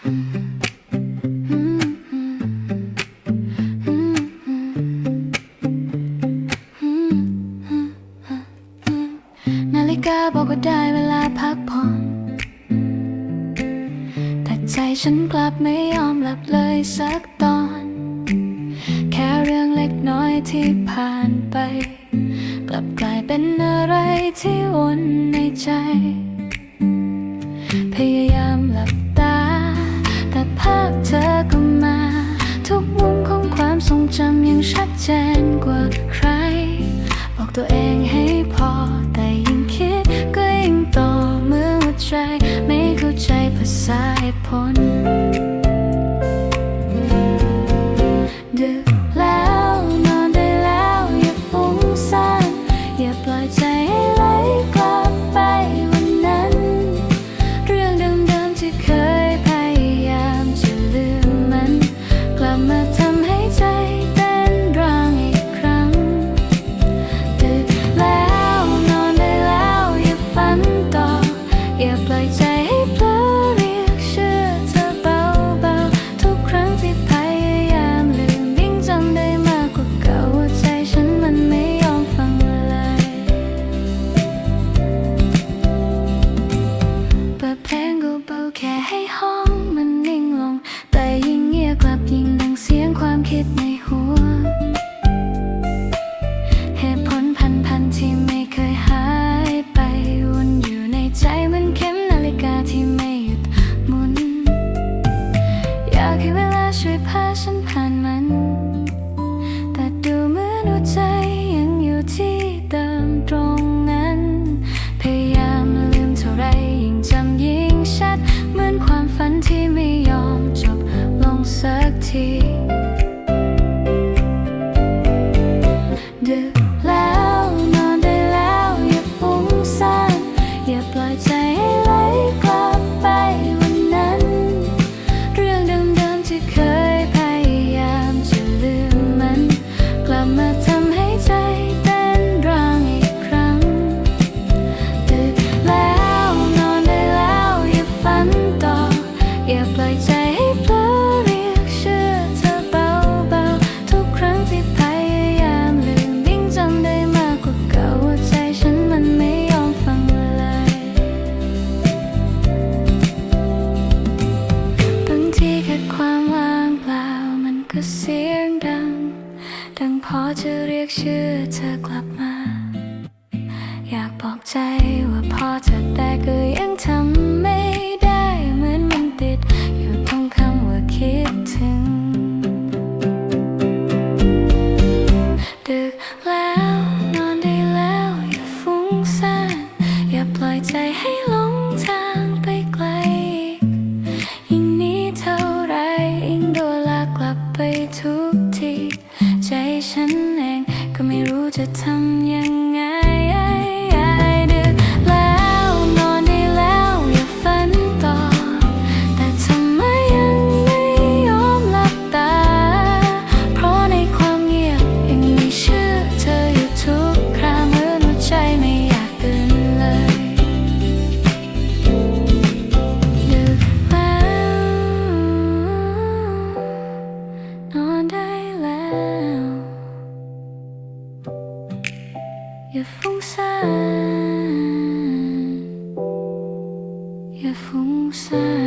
นาฬิกาบอกว่าได้เวลาพักผ่อน แต่ใจฉันกลับไม่ยอมหลับเลยสักตอน แค่เรื่องเล็กน้อยที่ผ่านไป กลับกลายเป็นอะไรที่วนใน ทรงจำยังชัดเจนกว่าใคร บอกตัวเองให้พอ แต่ยังคิดก็ยังต่อเมื่อใจ ไม่เข้าใจภาษาผลดึก อย่าปล่อยใจให้เผลอเรียกชื่อเธอเบาๆ ทุกครั้งที่พยายามลืมยิ่งจำได้มากกว่าเก่าใจฉันมันไม่ยอมฟังเลย เปิดเพลงเบาแค่ให้หอม wonder อจะเรียกชื่อเธอกลับมา อยากบอกใจว่าพอจะแต่ก็ 也风散，也风散。